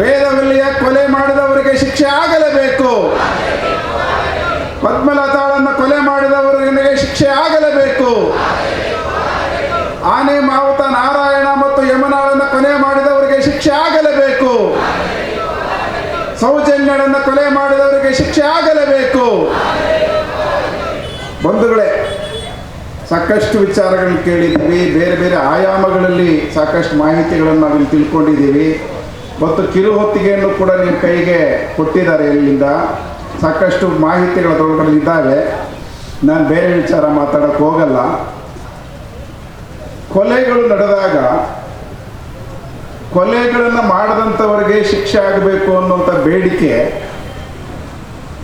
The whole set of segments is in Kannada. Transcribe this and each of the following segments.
ವೇದವಲ್ಲಿಯ ಕೊಲೆ ಮಾಡಿದವರಿಗೆ ಶಿಕ್ಷೆ ಆಗಲೇಬೇಕು. ಪದ್ಮಲತಾಳನ್ನು ಕೊಲೆ ಮಾಡಿದವರಿಗೆ ಶಿಕ್ಷೆ ಆಗಲೇಬೇಕು. ಆನೆ, ಮಾವುತ, ನಾರಾಯಣ ಮತ್ತು ಯಮನಾಳನ್ನು ಕೊಲೆ ಮಾಡಿದವರಿಗೆ ಶಿಕ್ಷೆ ಆಗಲೇಬೇಕು. ಸೌಜನ್ಯಳನ್ನು ಕೊಲೆ ಮಾಡಿದವರಿಗೆ ಶಿಕ್ಷೆ ಆಗಲೇಬೇಕು. ಬಂಧುಗಳೇ, ಸಾಕಷ್ಟು ವಿಚಾರಗಳನ್ನು ಕೇಳಿದ್ದೀವಿ. ಬೇರೆ ಬೇರೆ ಆಯಾಮಗಳಲ್ಲಿ ಸಾಕಷ್ಟು ಮಾಹಿತಿಗಳನ್ನು ನಾವಿಲ್ಲಿ ತಿಳ್ಕೊಂಡಿದ್ದೀವಿ. ಮತ್ತು ಕಿರು ಹೊತ್ತಿಗೆಯನ್ನು ಕೂಡ ನಿಮ್ಮ ಕೈಗೆ ಕೊಟ್ಟಿದ್ದಾರೆ ಇಲ್ಲಿಂದ. ಸಾಕಷ್ಟು ಮಾಹಿತಿಗಳು ಅದರೊಳಗಡೆ ಇದ್ದಾವೆ. ನಾನು ಬೇರೆ ವಿಚಾರ ಮಾತಾಡೋಕ್ಕೆ ಹೋಗಲ್ಲ. ಕೊಲೆಗಳು ನಡೆದಾಗ, ಕೊಲೆಗಳನ್ನು ಮಾಡದಂಥವರಿಗೆ ಶಿಕ್ಷೆ ಆಗಬೇಕು ಅನ್ನುವಂಥ ಬೇಡಿಕೆ,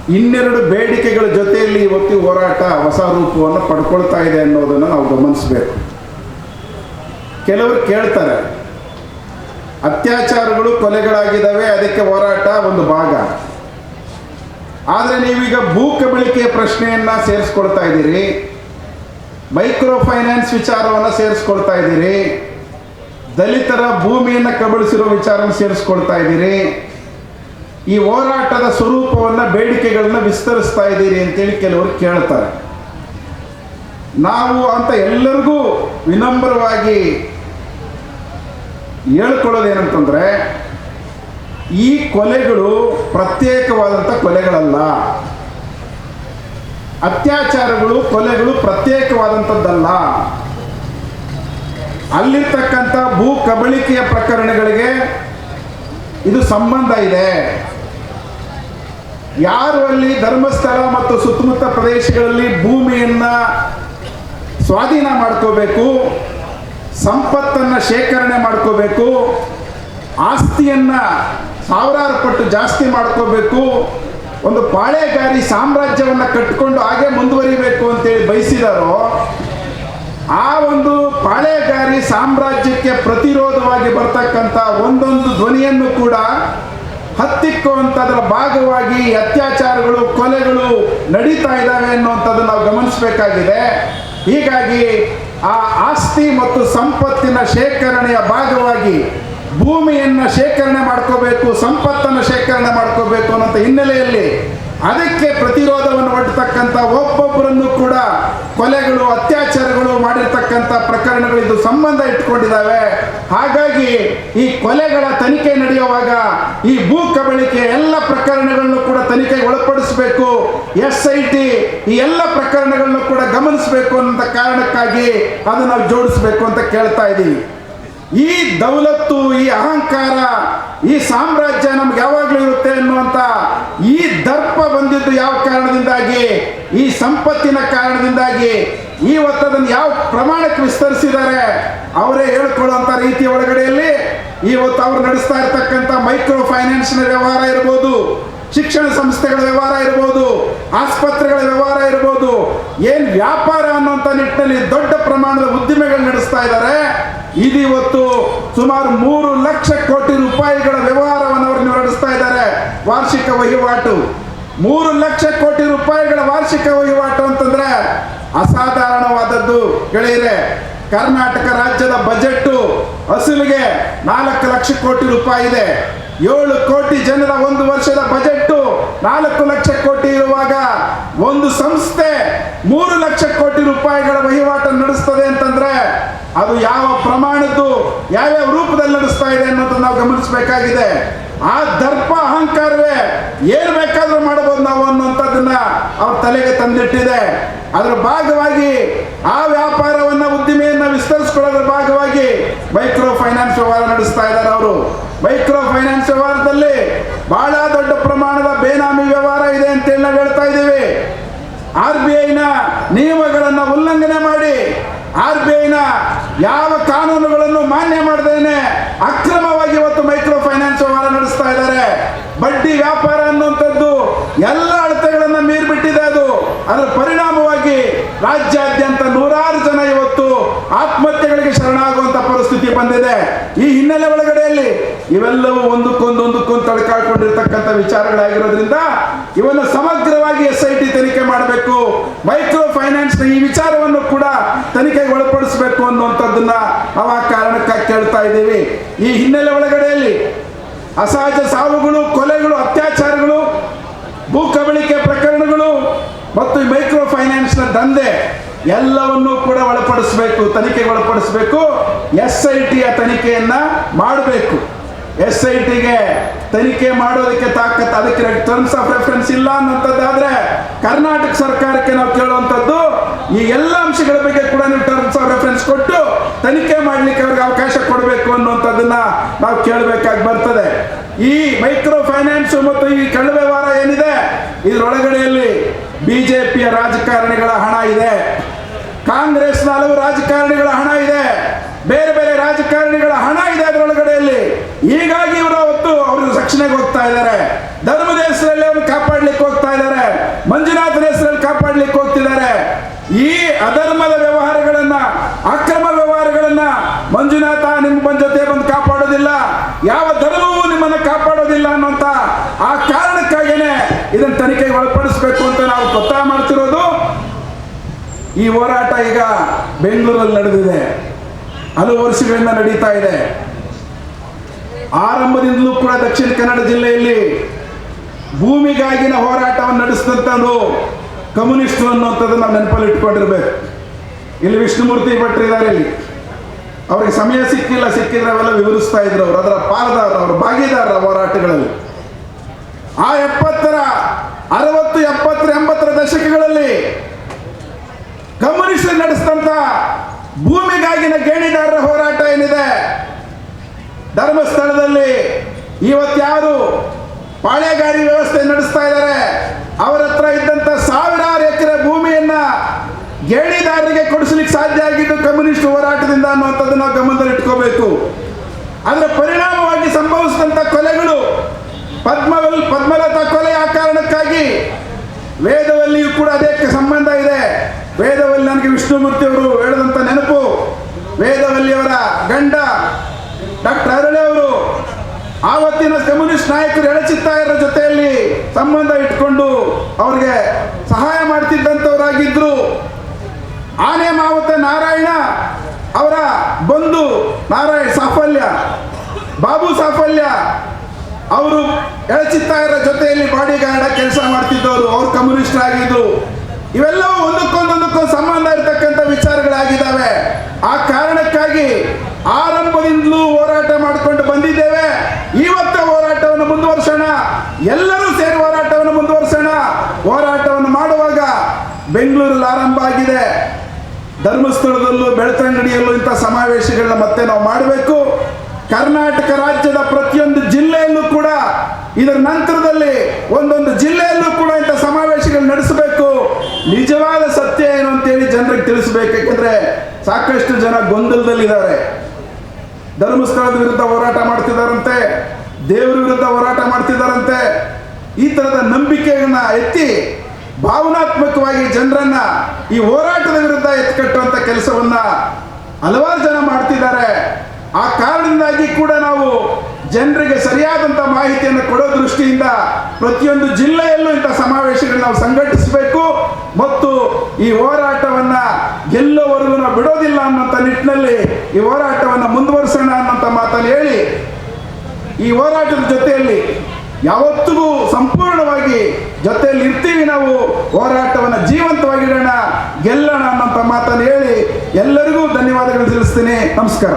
ಇನ್ನೆರಡು ಬೇಡಿಕೆಗಳ ಜೊತೆಯಲ್ಲಿ ಇವತ್ತು ಹೋರಾಟ ಹೊಸ ರೂಪವನ್ನು ಪಡ್ಕೊಳ್ತಾ ಇದೆ ಅನ್ನೋದನ್ನು ನಾವು ಗಮನಿಸಬೇಕು. ಕೆಲವರು ಕೇಳ್ತಾರೆ ಅತ್ಯಾಚಾರಗಳು ಕೊಲೆಗಳಾಗಿದ್ದಾವೆ, ಅದಕ್ಕೆ ಹೋರಾಟ ಒಂದು ಭಾಗ. ಆದರೆ ನೀವೀಗ ಭೂ ಕಬಳಿಕೆಯ ಪ್ರಶ್ನೆಯನ್ನು ಸೇರಿಸ್ಕೊಳ್ತಾ ಇದ್ದೀರಿ. ಮೈಕ್ರೋ ಫೈನಾನ್ಸ್ ವಿಚಾರವನ್ನು ಸೇರಿಸ್ಕೊಳ್ತಾ ಇದ್ದೀರಿ. ದಲಿತರ ಭೂಮಿಯನ್ನು ಕಬಳಿಸಿರೋ ವಿಚಾರವನ್ನು ಸೇರಿಸ್ಕೊಳ್ತಾ ಇದ್ದೀರಿ. ಈ ಹೋರಾಟದ ಸ್ವರೂಪವನ್ನು, ಬೇಡಿಕೆಗಳನ್ನ ವಿಸ್ತರಿಸ್ತಾ ಇದ್ದೀರಿ ಅಂತೇಳಿ ಕೆಲವರು ಕೇಳ್ತಾರೆ. ನಾವು ಅಂತ ಎಲ್ಲರಿಗೂ ವಿನಮ್ರವಾಗಿ ಹೇಳ್ಕೊಳ್ಳೋದೇನಂತಂದ್ರೆ, ಈ ಕೊಲೆಗಳು ಪ್ರತ್ಯೇಕವಾದಂಥ ಕೊಲೆಗಳಲ್ಲ. ಅತ್ಯಾಚಾರಗಳು, ಕೊಲೆಗಳು ಪ್ರತ್ಯೇಕವಾದಂಥದ್ದಲ್ಲ. ಅಲ್ಲಿರ್ತಕ್ಕಂಥ ಭೂ ಕಬಳಿಕೆಯ ಪ್ರಕರಣಗಳಿಗೆ ಇದು ಸಂಬಂಧ ಇದೆ. ಯಾರು ಅಲ್ಲಿ ಧರ್ಮಸ್ಥಳ ಮತ್ತು ಸುತ್ತಮುತ್ತ ಪ್ರದೇಶಗಳಲ್ಲಿ ಭೂಮಿಯನ್ನ ಸ್ವಾಧೀನ ಮಾಡ್ಕೋಬೇಕು? ಸಂಪತ್ತನ್ನು ಶೇಖರಣೆ ಮಾಡ್ಕೋಬೇಕು, ಆಸ್ತಿಯನ್ನ ಸಾವಿರಾರು ಪಟ್ಟು ಜಾಸ್ತಿ ಮಾಡ್ಕೋಬೇಕು, ಒಂದು ಪಾಳೆಗಾರಿ ಸಾಮ್ರಾಜ್ಯವನ್ನು ಕಟ್ಟಿಕೊಂಡು ಹಾಗೆ ಮುಂದುವರಿಬೇಕು ಅಂತೇಳಿ ಬಯಸಿದಾರೋ, ಆ ಒಂದು ಪಾಳೆಗಾರಿ ಸಾಮ್ರಾಜ್ಯಕ್ಕೆ ಪ್ರತಿರೋಧವಾಗಿ ಬರ್ತಕ್ಕಂಥ ಒಂದೊಂದು ಧ್ವನಿಯನ್ನು ಕೂಡ ಹತ್ತಿಕ್ಕುವಂಥದ್ರ ಭಾಗವಾಗಿ ಅತ್ಯಾಚಾರಗಳು, ಕೊಲೆಗಳು ನಡೀತಾ ಇದ್ದಾವೆ ಅನ್ನುವಂಥದ್ದು ನಾವು ಗಮನಿಸಬೇಕಾಗಿದೆ. ಹೀಗಾಗಿ ಆ ಆಸ್ತಿ ಮತ್ತು ಸಂಪತ್ತಿನ ಶೇಖರಣೆಯ ಭಾಗವಾಗಿ ಭೂಮಿಯನ್ನು ಶೇಖರಣೆ ಮಾಡ್ಕೋಬೇಕು ಸಂಪತ್ತನ್ನು ಶೇಖರಣೆ ಮಾಡ್ಕೋಬೇಕು ಅನ್ನೋಂಥ ಹಿನ್ನೆಲೆಯಲ್ಲಿ ಅದಕ್ಕೆ ಪ್ರತಿರೋಧವನ್ನು ಒಡ್ತಕ್ಕಂಥ ಒಬ್ಬೊಬ್ಬರನ್ನು ಕೂಡ ಕೊಲೆಗಳು, ಅತ್ಯಾಚಾರಗಳು ಮಾಡಿರ್ತಕ್ಕಂಥ ಪ್ರಕರಣಗಳು ಇದು ಸಂಬಂಧ ಇಟ್ಕೊಂಡಿದ್ದಾವೆ. ಹಾಗಾಗಿ ಈ ಕೊಲೆಗಳ ತನಿಖೆ ನಡೆಯುವಾಗ ಈ ಭೂ ಕಬಳಿಕೆ ಎಲ್ಲ ಪ್ರಕರಣಗಳನ್ನು ಕೂಡ ತನಿಖೆಗೆ ಒಳಪಡಿಸಬೇಕು. ಎಸ್ ಐ ಟಿ ಈ ಎಲ್ಲ ಪ್ರಕರಣಗಳನ್ನು ಕೂಡ ಗಮನಿಸಬೇಕು ಅನ್ನೋ ಕಾರಣಕ್ಕಾಗಿ ಅದನ್ನು ನಾವು ಜೋಡಿಸಬೇಕು ಅಂತ ಕೇಳ್ತಾ ಇದ್ದೀವಿ. ಈ ದೌಲತ್ತು, ಈ ಅಹಂಕಾರ, ಈ ಸಾಮ್ರಾಜ್ಯ ನಮ್ಗೆ ಯಾವಾಗಲೂ ಇರುತ್ತೆ ಅನ್ನುವಂಥ ಈ ದರ್ಪ ಬಂದಿದ್ದು ಯಾವ ಕಾರಣದಿಂದಾಗಿ? ಈ ಸಂಪತ್ತಿನ ಕಾರಣದಿಂದಾಗಿ. ಅದನ್ನು ಯಾವ ಪ್ರಮಾಣಕ್ಕೆ ವಿಸ್ತರಿಸಿದ್ದಾರೆ? ಅವರೇ ಹೇಳ್ಕೊಳ್ಳುವಂಥ ರೀತಿಯ ಒಳಗಡೆಯಲ್ಲಿ ಇವತ್ತು ಅವ್ರು ನಡೆಸ್ತಾ ಇರ್ತಕ್ಕಂಥ ಮೈಕ್ರೋ ಫೈನಾನ್ಸ್ನ ವ್ಯವಹಾರ ಇರ್ಬೋದು, ಶಿಕ್ಷಣ ಸಂಸ್ಥೆಗಳ ವ್ಯವಹಾರ ಇರ್ಬೋದು, ಆಸ್ಪತ್ರೆಗಳ ವ್ಯವಹಾರ ಇರ್ಬೋದು, ಏನ್ ವ್ಯಾಪಾರ ಅನ್ನುವಂಥ ನಿಟ್ಟಿನಲ್ಲಿ ದೊಡ್ಡ ಪ್ರಮಾಣದ ಉದ್ದಿಮೆಗಳು ನಡೆಸ್ತಾ ಇದ್ದಾರೆ. ಇದು ಇವತ್ತು ಸುಮಾರು ಮೂರು ಲಕ್ಷ ಕೋಟಿ ರೂಪಾಯಿಗಳ ವ್ಯವಹಾರವನ್ನು ಅವರು ನಡೆಸ್ತಾ ಇದ್ದಾರೆ. ವಾರ್ಷಿಕ ವಹಿವಾಟು. ಮೂರು ಲಕ್ಷ ಕೋಟಿ ರೂಪಾಯಿಗಳ ವಾರ್ಷಿಕ ವಹಿವಾಟು ಅಂತಂದ್ರೆ ಅಸಾಧಾರಣವಾದದ್ದು. ಗೆಳೆಯರೆ, ಕರ್ನಾಟಕ ರಾಜ್ಯದ ಬಜೆಟ್ ಅಸಲಿಗೆ ನಾಲ್ಕು ಲಕ್ಷ ಕೋಟಿ ರೂಪಾಯಿ ಇದೆ. ಏಳು ಕೋಟಿ ಜನರ ಒಂದು ವರ್ಷದ ಬಜೆಟ್ ನಾಲ್ಕು ಲಕ್ಷ ಕೋಟಿ ಇರುವಾಗ ಒಂದು ಸಂಸ್ಥೆ ಮೂರು ಲಕ್ಷ ಕೋಟಿ ರೂಪಾಯಿಗಳ ವಹಿವಾಟು ನಡೆಸ್ತದೆ ಅಂತಂದ್ರೆ ಅದು ಯಾವ ಪ್ರಮಾಣದ್ದು ಯಾವ್ಯಾವ ರೂಪದಲ್ಲಿ ನಡೆಸ್ತಾ ಇದೆ ಅನ್ನೋದನ್ನ ನಾವು ಗಮನಿಸಬೇಕಾಗಿದೆ. ಆ ದರ್ಪ ಅಹಂಕಾರವೇ ಏನ್ ಬೇಕಾದ್ರೂ ಮಾಡಬಹುದು ನಾವು ಅನ್ನುವಂಥದ್ದನ್ನ ಅವ್ರ ತಲೆಗೆ ತಂದಿಟ್ಟಿದೆ. ಅದರ ಭಾಗವಾಗಿ ಆ ವ್ಯಾಪಾರವನ್ನ, ಉದ್ದಿಮೆಯನ್ನ ವಿಸ್ತರಿಸ್ಕೊಳ್ಳೋದ್ರ ಭಾಗವಾಗಿ ಮೈಕ್ರೋ ಫೈನಾನ್ಸ್ ವ್ಯವಹಾರ ನಡೆಸ್ತಾ ಇದ್ದಾರೆ ಅವರು. ಮೈಕ್ರೋ ಫೈನಾನ್ಸ್ ವ್ಯವಹಾರದಲ್ಲಿ ಬಹಳ ದೊಡ್ಡ ಪ್ರಮಾಣದ ಬೇನಾಮಿ ವ್ಯವಹಾರ ಇದೆ ಅಂತೇಳಿ ನಾವು ಹೇಳ್ತಾ ಇದ್ದೀವಿ. ಆರ್ ಬಿ ಐನ ನಿಯಮಗಳನ್ನು ಉಲ್ಲಂಘನೆ ಮಾಡಿ ಆರ್ ಬಿ ಐನ ಯಾವ ಕಾನೂನುಗಳನ್ನು ಮಾನ್ಯ ಮಾಡದೇನೆ ಅಕ್ರಮವಾಗಿ ಇವತ್ತು ಮೈಕ್ರೋ ಫೈನಾನ್ಸ್ ವ್ಯವಹಾರ ನಡೆಸ್ತಾ ಇದ್ದಾರೆ. ಬಡ್ಡಿ ವ್ಯಾಪಾರ ಅನ್ನುವಂಥದ್ದು ಎಲ್ಲ ಅಳತೆಗಳನ್ನು ಮೀರಿಬಿಟ್ಟಿದೆ ಅದು. ಅದರ ಪರಿಣಾಮವಾಗಿ ರಾಜ್ಯಾದ್ಯಂತ ನೂರಾರು ಜನ ಇವತ್ತು ಆತ್ಮಹತ್ಯೆಗಳಿಗೆ ಶರಣಾಗುವಂತ ಪರಿಸ್ಥಿತಿ ಬಂದಿದೆ. ಈ ಹಿನ್ನೆಲೆ ಒಳಗಡೆಯಲ್ಲಿ ಇವೆಲ್ಲವೂ ಒಂದಕ್ಕೊಂದು ತಡ್ಕಾಡ್ಕೊಂಡಿರ್ತಕ್ಕಂಥ ವಿಚಾರಗಳಾಗಿರೋದ್ರಿಂದ ಇವನ್ನು ಸಮಗ್ರವಾಗಿ ಎಸ್ ಐ ಟಿ ತನಿಖೆ ಮಾಡಬೇಕು. ಮೈಕ್ರೋ ಫೈನಾನ್ಸ್ ಈ ವಿಚಾರವನ್ನು ಕೂಡ ತನಿಖೆಗೆ ಒಳಪಡಿಸಬೇಕು ಅನ್ನುವಂಥದ್ದನ್ನ ಅವ ಕಾರಣಕ್ಕಾಗಿ ಕೇಳ್ತಾ ಇದ್ದೀವಿ. ಈ ಹಿನ್ನೆಲೆ ಒಳಗಡೆಯಲ್ಲಿ ಅಸಹಜ ಸಾವುಗಳು, ಕೊಲೆಗಳು, ಅತ್ಯಾಚಾರಗಳು, ಭೂ ಕಬಳಿಕೆ ಪ್ರಕರಣಗಳು ಮತ್ತು ಮೈಕ್ರೋ ಫೈನಾನ್ಸ್ನ ದಂಧೆ ಎಲ್ಲವನ್ನೂ ಕೂಡ ಒಳಪಡಿಸಬೇಕು, ತನಿಖೆಗೆ ಒಳಪಡಿಸಬೇಕು ಎಸ್ ಐ ಟಿಯ ತನಿಖೆಯನ್ನು ಮಾಡಬೇಕು. ಎಸ್ ಐ ಟಿಗೆ ತನಿಖೆ ಮಾಡೋದಕ್ಕೆ ತಾಕತ್, ಅದಕ್ಕೆ ಟರ್ಮ್ಸ್ ಆಫ್ ರೆಫರೆನ್ಸ್ ಇಲ್ಲ ಅನ್ನೋಂಥದ್ದಾದ್ರೆ ಕರ್ನಾಟಕ ಸರ್ಕಾರಕ್ಕೆ ನಾವು ಕೇಳುವಂಥದ್ದು ಈ ಎಲ್ಲ ಅಂಶಗಳ ಬಗ್ಗೆ ಕೂಡ ನೀವು ಟರ್ಮ್ಸ್ ಆಫ್ ರೆಫರೆನ್ಸ್ ಕೊಟ್ಟು ತನಿಖೆ ಮಾಡಲಿಕ್ಕೆ ಅವ್ರಿಗೆ ಅವಕಾಶ ಕೊಡಬೇಕು ಅನ್ನುವಂಥದ್ದನ್ನ ನಾವು ಕೇಳಬೇಕಾಗಿ ಬರ್ತದೆ. ಈ ಮೈಕ್ರೋ ಫೈನಾನ್ಸ್ ಮತ್ತು ಈ ಕಳ್ಳ ವಾರ ಏನಿದೆ, ಇದರೊಳಗಡೆಯಲ್ಲಿ ಬಿಜೆಪಿಯ ರಾಜಕಾರಣಿಗಳ ಹಣ ಇದೆ. ಕಾಂಗ್ರೆಸ್ನ ಹಲವು ರಾಜಕಾರಣಿಗಳ ಹಣ ಇದೆ. ಬೇರೆ ಬೇರೆ ರಾಜಕಾರಣಿಗಳ ಹಣ ಇದೆ ಅದರೊಳಗಡೆಯಲ್ಲಿ ಹೀಗಾಗಿ ಇವರು ಅವತ್ತು ಅವರು ರಕ್ಷಣೆಗೆ ಹೋಗ್ತಾ ಇದ್ದಾರೆ. ಧರ್ಮದ ಹೆಸರಲ್ಲಿ ಅವ್ರನ್ನ ಕಾಪಾಡ್ಲಿಕ್ಕೆ ಹೋಗ್ತಾ ಇದ್ದಾರೆ. ಮಂಜುನಾಥನ ಹೆಸರಲ್ಲಿ ಕಾಪಾಡ್ಲಿಕ್ಕೆ ಹೋಗ್ತಿದ್ದಾರೆ. ಈ ಅಧರ್ಮದ ವ್ಯವಹಾರಗಳನ್ನ, ಅಕ್ರಮ ವ್ಯವಹಾರಗಳನ್ನ ಮಂಜುನಾಥ ನಿಮ್ಮ ಜೊತೆ ಬಂದು ಕಾಪಾಡೋದಿಲ್ಲ. ಯಾವ ಧರ್ಮವೂ ನಿಮ್ಮನ್ನ ಕಾಪಾಡೋದಿಲ್ಲ ಅನ್ನುವಂತ ಆ ಕಾರಣಕ್ಕಾಗಿಯೇ ಇದನ್ನ ತನಿಖೆಗೆ ಒಳಪಡಿಸಬೇಕು ಅಂತ ನಾವು ಒತ್ತಾಯ ಮಾಡ್ತಿರೋದು. ಈ ಹೋರಾಟ ಈಗ ಬೆಂಗಳೂರಲ್ಲಿ ನಡೆದಿದೆ. ಹಲವು ವರ್ಷಗಳಿಂದ ನಡೀತಾ ಇದೆ. ಆರಂಭದಿಂದಲೂ ಕೂಡ ದಕ್ಷಿಣ ಕನ್ನಡ ಜಿಲ್ಲೆಯಲ್ಲಿ ಭೂಮಿಗಾಗಿನ ಹೋರಾಟವನ್ನು ನಡೆಸಿದಂಥದ್ದು ಕಮ್ಯುನಿಸ್ಟ್ ಅನ್ನುವಂಥದ್ದು ನಾವು ನೆನಪಲ್ಲಿ ಇಟ್ಕೊಂಡಿರ್ಬೇಕು. ಇಲ್ಲಿ ವಿಷ್ಣುಮೂರ್ತಿ ಭಟ್ರು ಇದ್ದಾರೆ ಇಲ್ಲಿ. ಅವ್ರಿಗೆ ಸಮಯ ಸಿಕ್ಕಿಲ್ಲ ಸಿಕ್ಕಿದ್ರೆ ಅವೆಲ್ಲ ವಿವರಿಸ್ತಾ ಇದ್ರು ಅವರು. ಅದರ ಪಾಲುದಾರ, ಅವರು ಭಾಗಿದಾರರ ಹೋರಾಟಗಳಲ್ಲಿ. ಆ ಎಪ್ಪತ್ತರ, ಅರವತ್ತು, ಎಪ್ಪತ್ತರ, ಎಂಬತ್ತರ ದಶಕಗಳಲ್ಲಿ ಕಮ್ಯುನಿಸ್ಟ್ ನಡೆಸಿದಂತ ಭೂಮಿಗಾಗಿನ ಗೇಣಿದಾರರ ಹೋರಾಟ ಏನಿದೆ? ಧರ್ಮಸ್ಥಳದಲ್ಲಿ ಇವತ್ಯಾರು ಪಾಳೆಗಾರಿ ವ್ಯವಸ್ಥೆ ನಡೆಸ್ತಾ ಇದ್ದಾರೆ. ಅವರ ಹತ್ರ ಇದ್ದಂತ ಸಾವಿರಾರು ಎಕರೆ ಭೂಮಿಯನ್ನ ಗೇಣಿದಾರರಿಗೆ ಕೊಡಿಸ್ಲಿಕ್ಕೆ ಸಾಧ್ಯ ಆಗಿದ್ದು ಕಮ್ಯುನಿಸ್ಟ್ ಹೋರಾಟದಿಂದ ಅನ್ನುವಂಥದ್ದು ನಾವು ಗಮನದಲ್ಲಿ ಇಟ್ಕೋಬೇಕು. ಅದರ ಪರಿಣಾಮವಾಗಿ ಸಂಭವಿಸಿದಂಥ ಕೊಲೆಗಳು ಪದ್ಮವಲ್, ಪದ್ಮಲತಾ ಕೊಲೆ ಆ ಕಾರಣಕ್ಕಾಗಿ ವೇದವಲ್ಲಿಯೂ ಕೂಡ ಅದಕ್ಕೆ ಸಂಬಂಧ ಇದೆ. ವೇದವಲ್ಲಿ ನನಗೆ ವಿಷ್ಣುಮೂರ್ತಿ ಅವರು ಹೇಳಿದಂಥ ನೆನಪು. ವೇದವಲ್ಲಿಯವರ ಗಂಡ ಡಾಕ್ಟರ್ ಅರಳೆ ಆವತ್ತಿನ ಕಮ್ಯುನಿಸ್ಟ್ ನಾಯಕರು ಎಳಚಿತ್ತಾಯರ ಜೊತೆಯಲ್ಲಿ ಸಂಬಂಧ ಇಟ್ಕೊಂಡು ಅವ್ರಿಗೆ ಸಹಾಯ ಮಾಡ್ತಿದ್ದಂಥವರಾಗಿದ್ರು. ಆನೆ ಮಾವತ ನಾರಾಯಣ ಅವರ ಬಂಧು ನಾರಾಯಣ ಸಾಫಲ್ಯ, ಬಾಬು ಸಾಫಲ್ಯ ಅವರು ಎಳಚಿತ್ತಾಯರ ಜೊತೆಯಲ್ಲಿ ಬಾಡಿ ಗಾರ್ಡ್ ಕೆಲಸ ಮಾಡ್ತಿದ್ದವರು ಅವ್ರು ಕಮ್ಯುನಿಸ್ಟ್ ಆಗಿದ್ರು. ಇವೆಲ್ಲವೂ ಒಂದಕ್ಕೊಂದೊಂದಕ್ಕೊಂದು ಸಂಬಂಧ ಇರತಕ್ಕಂಥ ವಿಚಾರಗಳಾಗಿದ್ದಾವೆ. ಆ ಕಾರಣಕ್ಕಾಗಿ ಆರಂಭದಿಂದಲೂ ಹೋರಾಟ ಮಾಡಿಕೊಂಡು ಬಂದಿದ್ದೇವೆ ಇವತ್ತ ಹೋರಾಟವನ್ನು ಮುಂದುವರ್ಸೋಣ ಎಲ್ಲರೂ ಸೇರಿ ಹೋರಾಟವನ್ನು ಮುಂದುವರ್ಸೋಣ ಹೋರಾಟವನ್ನು ಮಾಡುವಾಗ ಬೆಂಗಳೂರಲ್ಲಿ ಆರಂಭ ಆಗಿದೆ. ಧರ್ಮಸ್ಥಳದಲ್ಲೂ ಬೆಳ್ತಂಗಡಿಯಲ್ಲೂ ಇಂಥ ಸಮಾವೇಶಗಳನ್ನ ಮತ್ತೆ ನಾವು ಮಾಡಬೇಕು. ಕರ್ನಾಟಕ ರಾಜ್ಯದ ಪ್ರತಿಯೊಂದು ಜಿಲ್ಲೆಯಲ್ಲೂ ಕೂಡ ಇದರ ನಂತರದಲ್ಲಿ ಒಂದೊಂದು ಜಿಲ್ಲೆಯಲ್ಲೂ ಕೂಡ ಇಂಥ ಸಮಾವೇಶಗಳು ನಡೆಸಬೇಕು. ನಿಜವಾದ ಸತ್ಯ ಏನು ಅಂತೇಳಿ ಜನರಿಗೆ ತಿಳಿಸಬೇಕು. ಯಾಕಂದ್ರೆ ಸಾಕಷ್ಟು ಜನ ಗೊಂದಲದಲ್ಲಿದ್ದಾರೆ. ಧರ್ಮಸ್ಥಳದ ವಿರುದ್ಧ ಹೋರಾಟ ಮಾಡ್ತಿದ್ದಾರಂತೆ, ದೇವರ ವಿರುದ್ಧ ಹೋರಾಟ ಮಾಡ್ತಿದ್ದಾರಂತೆ. ಈ ತರದ ನಂಬಿಕೆಗಳನ್ನ ಎತ್ತಿ ಭಾವನಾತ್ಮಕವಾಗಿ ಜನರನ್ನ ಈ ಹೋರಾಟದ ವಿರುದ್ಧ ಎತ್ಕಟ್ಟುವಂತ ಕೆಲಸವನ್ನ ಹಲವಾರು ಜನ ಮಾಡ್ತಿದ್ದಾರೆ. ಆ ಕಾರಣದಿಂದಾಗಿ ಕೂಡ ನಾವು ಜನರಿಗೆ ಸರಿಯಾದಂಥ ಮಾಹಿತಿಯನ್ನು ಕೊಡೋ ದೃಷ್ಟಿಯಿಂದ ಪ್ರತಿಯೊಂದು ಜಿಲ್ಲೆಯಲ್ಲೂ ಇಂಥ ಸಮಾವೇಶಗಳನ್ನ ನಾವು ಸಂಘಟಿಸಬೇಕು ಮತ್ತು ಈ ಹೋರಾಟವನ್ನ ಗೆಲ್ಲೋವರೆಗೂ ನಾವು ಬಿಡೋದಿಲ್ಲ ಅನ್ನೋಂಥ ನಿಟ್ಟಿನಲ್ಲಿ ಈ ಹೋರಾಟವನ್ನು ಮುಂದುವರಿಸೋಣ ಅನ್ನೋಂಥ ಮಾತನ್ನು ಹೇಳಿ ಈ ಹೋರಾಟದ ಜೊತೆಯಲ್ಲಿ ಯಾವತ್ತಿಗೂ ಸಂಪೂರ್ಣವಾಗಿ ಜೊತೆಯಲ್ಲಿ ಇರ್ತೀವಿ ನಾವು. ಹೋರಾಟವನ್ನು ಜೀವಂತವಾಗಿಡೋಣ. ಗೆಲ್ಲೋಣ ಅನ್ನೋಂಥ ಮಾತನ್ನು ಹೇಳಿ ಎಲ್ಲರಿಗೂ ಧನ್ಯವಾದಗಳು ತಿಳಿಸ್ತೀನಿ. ನಮಸ್ಕಾರ.